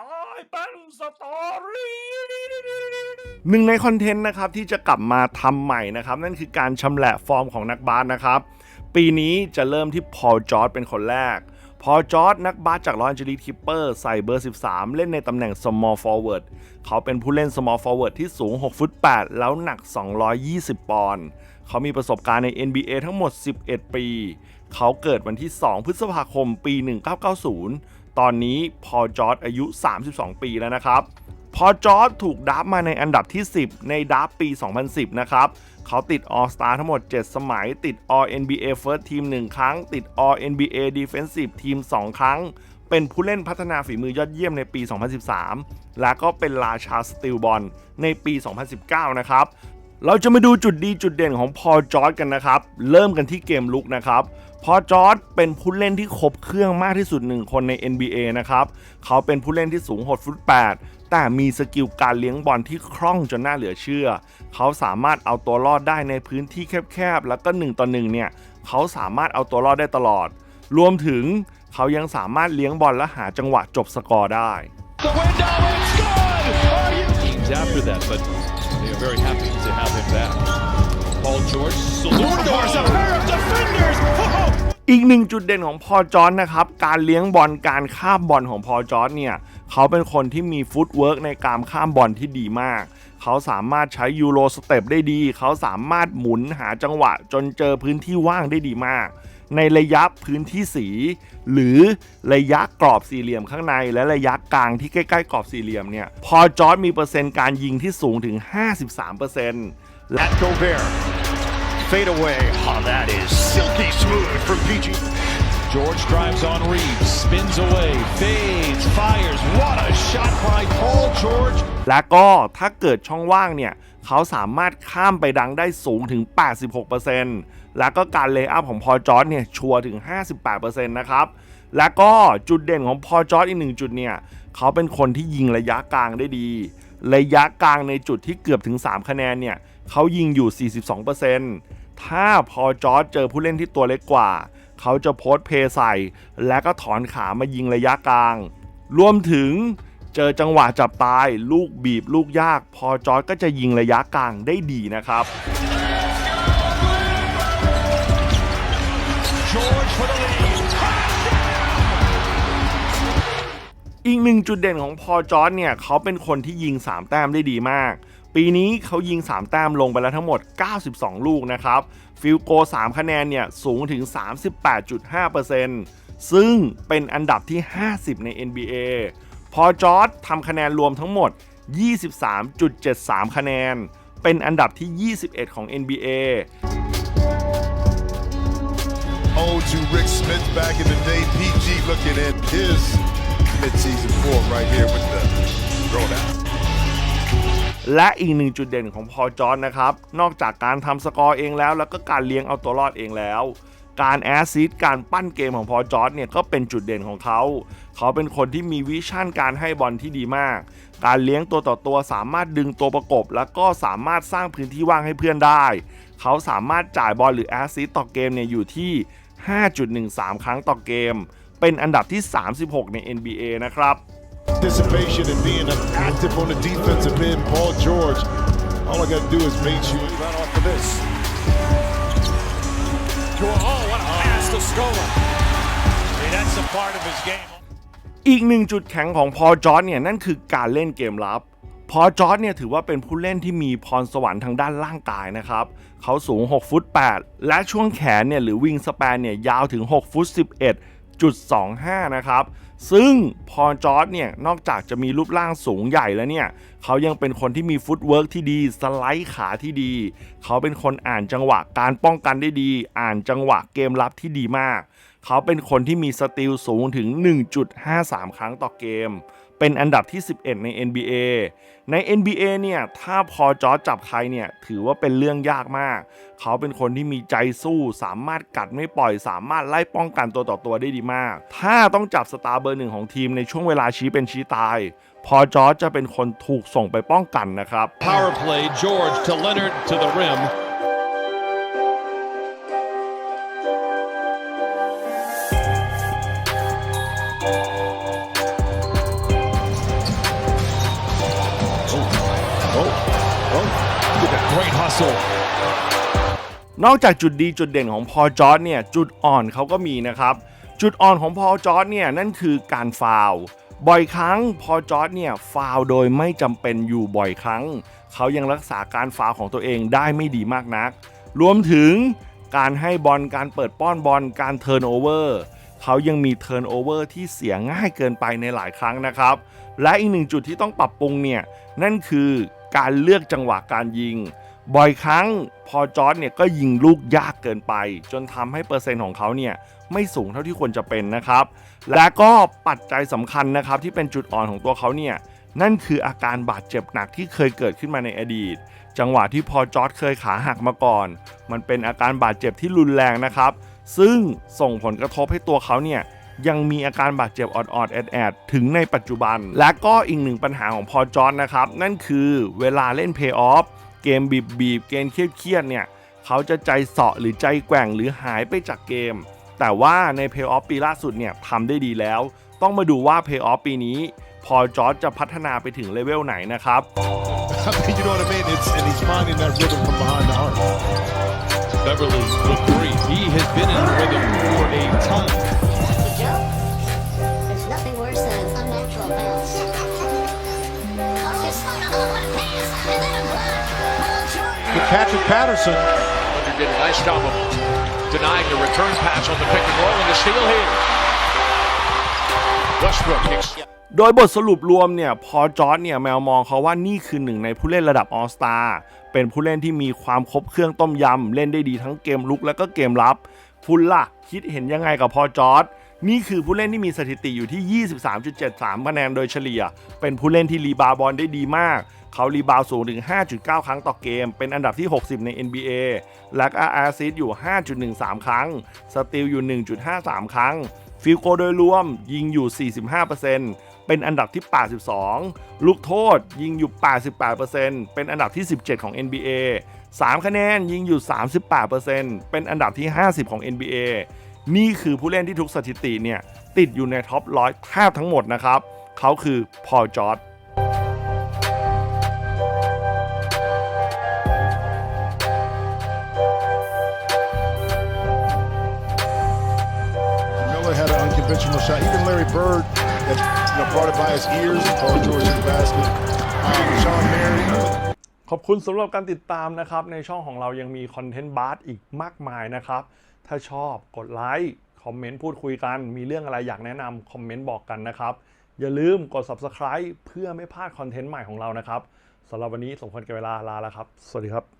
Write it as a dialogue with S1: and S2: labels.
S1: ตายเป็นสตอรี่
S2: หนึ่งในคอนเทนต์นะครับที่จะกลับมาทำใหม่นะครับ นั่นคือการชำแหละฟอร์มของนักบาสนะครับ ปีนี้จะเริ่มที่พอลจอร์ดเป็นคนแรก พอลจอร์ดนักบาสจากลอสแอนเจลิสคิปเปอร์ใส่เบอร์ 13 เล่นในตำแหน่ง small forward เขาเป็นผู้เล่น small forward ที่สูง 6 ฟุต 8 แล้วหนัก 220 ปอนด์เขามีประสบการณ์ใน NBA ทั้งหมด 11 ปี เขาเกิดวันที่ 2 พฤษภาคม ปี 1990 ตอนนี้พอจอร์ดอายุ 32 ปีแล้วนะครับ พอจอร์ดถูกดับมาในอันดับที่ 10 ในดับปี 2010 นะครับ เขาติด All Star ทั้งหมด 7 สมัย ติด All NBA First Team 1 ครั้ง ติด All NBA Defensive Team 2 ครั้ง เป็นผู้เล่นพัฒนาฝีมือยอดเยี่ยมในปี 2013 และก็เป็นราชาสติลบอลในปี 2019 นะครับ เราจะมาดูจุดดีจุดเด่นของพอจอร์ดกันนะครับ เริ่มกันที่เกมลุกนะครับพอจอร์ดเป็นผู้เล่นที่ครบเครื่องมากที่สุดหนึ่งคนใน NBA นะครับ เขาเป็นผู้เล่นที่สูง6ฟุต 8 แต่มีสกิลการเลี้ยงบอลที่คล่องจนน่าเหลือเชื่อ เขาสามารถเอาตัวรอดได้ในพื้นที่แคบๆ แล้วก็1ต่อ1เนี่ย เขาสามารถเอาตัวรอดได้ตลอด รวมถึงเขายังสามารถเลี้ยงบอลและหาจังหวะจบสกอร์ได้
S3: The window, it's good! Are you? After that, but very happy to have him back. Paul George, salute doors, a pair of defenders! Oh!
S2: อีกหนึ่งจุดเด่นของพอจอร์จนะครับ การเลี้ยงบอลการข้ามบอลของพอจอร์จเนี่ย เขาเป็นคนที่มีฟุตเวิร์กในการข้ามบอลที่ดีมาก เขาสามารถใช้ยูโรสเต็ปได้ดี เขาสามารถหมุนหาจังหวะจนเจอพื้นที่ว่างได้ดีมาก ในระยะพื้นที่สี หรือระยะกรอบสี่เหลี่ยมข้างใน และระยะกลางที่ใกล้ๆกรอบสี่เหลี่ยมเนี่ยพอจอร์จมีเปอร์เซ็นต์การยิงที่สูงถึง 53%และ
S4: At Gobert. Fade away. Oh, that is silky smooth from PG.
S3: George drives on Reeves, spins away, fades, fires. What a shot by Paul George!
S2: และก็ถ้าเกิดช่องว่างเนี่ยเขาสามารถข้ามไปดังได้สูงถึง 86% แล้วก็การเลย์อัพของพอจอร์ดเนี่ยชัวร์ถึง 58%นะครับ และก็จุดเด่นของพอจอร์ดอีกหนึ่งจุดเนี่ยเขาเป็นคนที่ยิงระยะกลางได้ดี ระยะกลางในจุดที่เกือบถึง 3 คะแนนเนี่ยเขายิงอยู่ 42%ถ้าพอจอร์ดเจอผู้เล่นที่ตัวเล็กกว่า เขาจะโพสเพย์ใส่ และก็ถอนขามายิงระยะกลาง รวมถึงเจอจังหวะจับตาย ลูกบีบลูกยาก พอจอร์ดก็จะยิงระยะกลางได้ดีนะครับ อีกหนึ่งจุดเด่นของพอจอร์ดเนี่ยเขาเป็นคนที่ยิง 3 แต้มได้ดีมาก ปีนี้เขายิง 3 แต้มลงไปแล้วทั้งหมด 92 ลูกนะครับฟิลโก 3 คะแนนเนี่ยสูงถึง 38.5%ซึ่งเป็นอันดับที่ 50 ใน NBA พอจอร์ดทำคะแนนรวมทั้งหมด 23.73 คะแนน เป็นอันดับที่ 21 ของ NBA
S5: Ode to Rick Smith back in the day. PG looking at his midseason form right here with the throwdown.
S2: และอีกหนึ่งจุดเด่นของพอจอร์นนะครับ นอกจากการทำสกอร์เองแล้ว แล้วก็การเลี้ยงเอาตัวรอดเองแล้ว การแอสซิสต์การปั้นเกมของพอจอร์ดเนี่ยก็เป็นจุดเด่นของเขา เขาเป็นคนที่มีวิชั่นการให้บอลที่ดีมาก การเลี้ยงตัวต่อตัวสามารถดึงตัวประกบ แล้วก็สามารถสร้างพื้นที่ว่างให้เพื่อนได้ เขาสามารถจ่ายบอลหรือแอสซิสต์ต่อเกมเนี่ยอยู่ที่ 5.13 ครั้งต่อเกม เป็นอันดับที่ 36 ใน NBA นะครับ
S5: Anticipation and being active on the defensive end, Paul George. All I got to do is make sure.
S4: Right off of this.
S3: Oh, what a pass to Scola. Hey, that's a part of his game.
S2: อีกหนึ่งจุดแข็งของพอจอร์ดเนี่ย นั่นคือการเล่นเกมรับ พอจอร์ดเนี่ยถือว่าเป็นผู้เล่นที่มีพรสวรรค์ทางด้านร่างกายนะครับ เขาสูง 6 ฟุต 8 และช่วงแขนเนี่ยหรือวิงสแปนเนี่ยยาวถึง 6 ฟุต 11.25 นะครับ ซึ่งพอจอร์ดเนี่ยนอกจากจะมีรูปร่างสูงใหญ่แล้วเนี่ย เขายังเป็นคนที่มีฟุตเวิร์กที่ดี สไลด์ขาที่ดี เขาเป็นคนอ่านจังหวะการป้องกันได้ดี อ่านจังหวะเกมรับที่ดีมาก เขาเป็นคนที่มีสติลสูงถึง 1.53 ครั้งต่อเกม เป็นอันดับที่ 11 ใน NBA ใน NBA เนี่ยถ้าพอจอจับใครเนี่ยถือว่าเป็นเรื่องยากมาก เขาเป็นคนที่มีใจสู้สามารถกัดไม่ปล่อย สามารถไล่ป้องกันตัวต่อตัวได้ดีมาก ถ้าต้องจับสตาร์เบอร์หนึ่งของทีมในช่วงเวลาชี้เป็นชี้ตาย พอจอจจะเป็นคนถูกส่งไปป้องกันนะครับ
S3: Power play, George to Leonard to the rim. Great hustle.
S2: นอกจากจุดดีจุดเด่นของพอจอร์ดเนี่ยจุดอ่อนเขาก็มีนะครับ จุดอ่อนของพอจอร์ดเนี่ยนั่นคือการฟาวบ่อยครั้งพอจอร์ดเนี่ยฟาวโดยไม่จำเป็นอยู่บ่อยครั้ง เขายังรักษาการฟาวของตัวเองได้ไม่ดีมากนัก รวมถึงการให้บอลการเปิดป้อนบอลการเทิร์นโอเวอร์เขายังมีเทิร์นโอเวอร์ที่เสียง่ายเกินไปในหลายครั้งนะครับ และอีกหนึ่งจุดที่ต้องปรับปรุงเนี่ยนั่นคือ การเลือกจังหวะการยิง บ่อยครั้งพอจอร์ดเนี่ยก็ยิงลูกยากเกินไป จนทำให้เปอร์เซ็นต์ของเขาเนี่ยไม่สูงเท่าที่ควรจะเป็นนะครับ และก็ปัจจัยสำคัญนะครับที่เป็นจุดอ่อนของตัวเขาเนี่ยนั่นคืออาการบาดเจ็บหนักที่เคยเกิดขึ้นมาในอดีต จังหวะที่พอจอร์ดเคยขาหักมาก่อน มันเป็นอาการบาดเจ็บที่รุนแรงนะครับ ซึ่งส่งผลกระทบให้ตัวเขาเนี่ย ยังมีอาการบาดเจ็บออดๆแอดๆถึงในปัจจุบัน และก็อีกหนึ่งปัญหาของพอจอร์ดนะครับ นั่นคือเวลาเล่นเพย์ออฟเกมบีบบีบเกมเครียดๆเนี่ย เขาจะใจเสาะหรือใจแกว่งหรือหายไปจากเกม แต่ว่าในเพย์ออฟปีล่าสุดเนี่ยทำได้ดีแล้ว ต้องมาดูว่าเพย์ออฟปีนี้ พอจอร์จจะพัฒนาไปถึงเลเวลไหนนะครับ
S5: I mean, you know what I mean? It's, and he's finding that rhythm from behind the arc.
S3: Beverly with three. He has been in rhythm for a time.
S5: Good catch of Patterson.
S3: Hunter did a nice job of denying the return pass on the pick and roll and the steal here. Westbrook kicks.
S2: โดยบทสรุปรวมเนี่ยพอจอร์ดเนี่ยแมวมองเขาว่านี่คือหนึ่งในผู้เล่นระดับออสตาเป็นผู้เล่นที่มีความครบเครื่องต้มยำ เล่นได้ดีทั้งเกมลุกและก็เกมรับ คุณล่ะ คิดเห็นยังไงกับพอจอร์ด นี่คือผู้เล่นที่มีสถิติอยู่ที่ 23.73 คะแนนโดยเฉลี่ย เป็นผู้เล่นที่รีบาวด์บอลได้ดีมาก เขารีบาวสูงถึง 5.9 ครั้งต่อเกม เป็นอันดับที่ 60 ใน NBA และก็แอซิสต์อยู่ 5.13 ครั้ง สตีลอยู่ 1.53 ครั้ง ฟิลโกโดยรวมยิงอยู่ 45%เป็นอันดับที่ 82 ลูกโทษยิงอยู่ 88%เป็นอันดับที่ 17 ของ NBA 3 คะแนนยิงอยู่ 38%เป็นอันดับที่ 50 ของ NBA นี่คือผู้เล่นที่ทุกสถิติเนี่ยติดอยู่ในท็อปร้อยแทบทั้งหมดนะครับ เขาคือพอลจอร์ด
S5: Miller had an unconventional shot. Even Larry Bird, that you know, brought it by his ears. Paul George in the basket. Um, Sean Mary.
S2: ขอบคุณสำหรับการติดตามนะครับ ในช่องของเรายังมีคอนเทนต์บาร์อีกมากมายนะครับ ถ้าชอบกดไลค์คอมเมนต์พูดคุยกัน มีเรื่องอะไรอยากแนะนำคอมเมนต์บอกกันนะครับ อย่าลืมกด Subscribe เพื่อไม่พลาดคอนเทนต์ใหม่ของเรานะครับสำหรับวันนี้สมควรกับเวลาลาแล้วครับ สวัสดีครับ